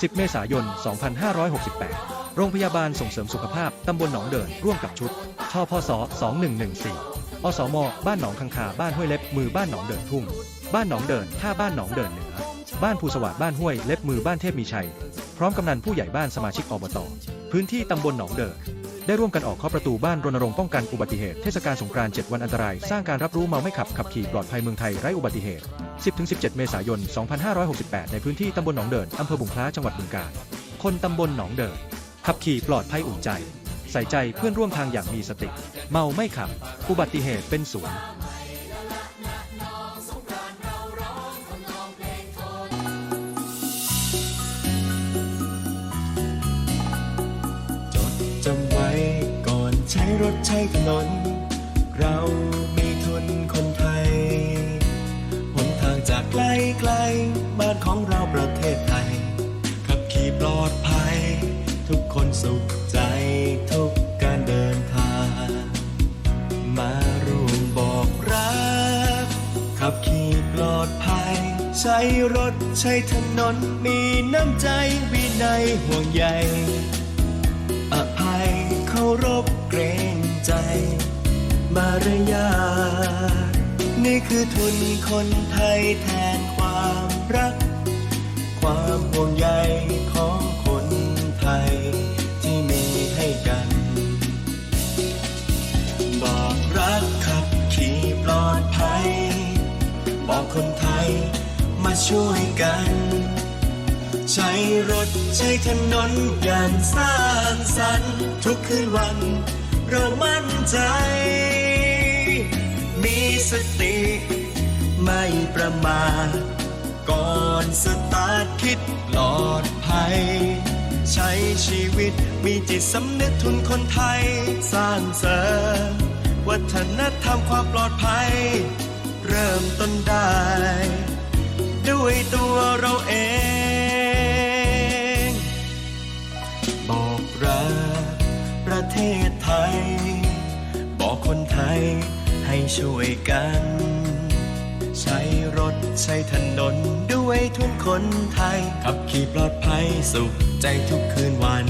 10 เมษายน 2568 โรงพยาบาลส่งเสริมสุขภาพ ตำบลหนองเดิน ร่วมกับชุดทพศ 2114 อสม บ้านหนองคังคา บ้านห้วยเล็บ มือบ้านหนองเดินทุ่ง บ้านหนองเดิน ท่าบ้านหนองเดินเหนือ บ้านภูสวัสดิ์บ้านห้วยเล็บมือบ้านเทพมีชัย พร้อมกำนันผู้ใหญ่บ้านสมาชิกอบต พื้นที่ตำบลหนองเดิน ได้ร่วมกันออกเคาะประตูบ้านรณรงค์ป้องกันอุบัติเหตุเทศกาลสงกรานต์7วันอันตราย สร้างการรับรู้เมาไม่ขับขับขี่ปลอดภัยเมืองไทยไร้อุบัติเหตุ 10-17 เมษายน 2568 ในพื้นที่ตำบลหนองเดินอำเภอบุงคล้าจังหวัดบึงกาฬคนตำบลหนองเดินขับขี่ปลอดภัยอุ่นใจ ใส่ใจเพื่อนร่วมทางอย่างมีสติ เมาไม่ขับ อุบัติเหตุเป็นศูนย์ ใช้รถใช้ถนน เรามีทุนคนไทยหนทางจากไกลไกลบ้านของเราประเทศไทย ขับขี่ปลอดภัย ทุกคนสุขใจทุกการเดินทาง มาร่วมบอกรัก ขับขี่ปลอดภัย ใช้รถใช้ถนนมีน้ำใจวินัยห่วงใยอภัย เคารพเกรงใจ มารยาทนี่คือทุนคนไทยแทนความรัก ความห่วงใยของคนไทย ที่มีให้กัน บอกรักขับขี่ปลอดภัย บอกคนไทยมาช่วยกัน ใช้รถใช้ถนนอย่างสร้าง สรรค์ทุกคืนวัน เรามั่นใจ มีสติไม่ประมาทก่อนสตาร์ทคิดปลอดภัย ใช้ชีวิตมีจิตสำนึกทุนคนไทย สร้างเสริมวัฒนธรรมความปลอดภัย เริ่มต้นได้ ด้วยตัวเราเอง เทศไทย บอกคนไทยให้ช่วยกัน ใช้รถใช้ถนนด้วยทุนคนไทย ขับขี่ปลอดภัยสุขใจทุกคืนวัน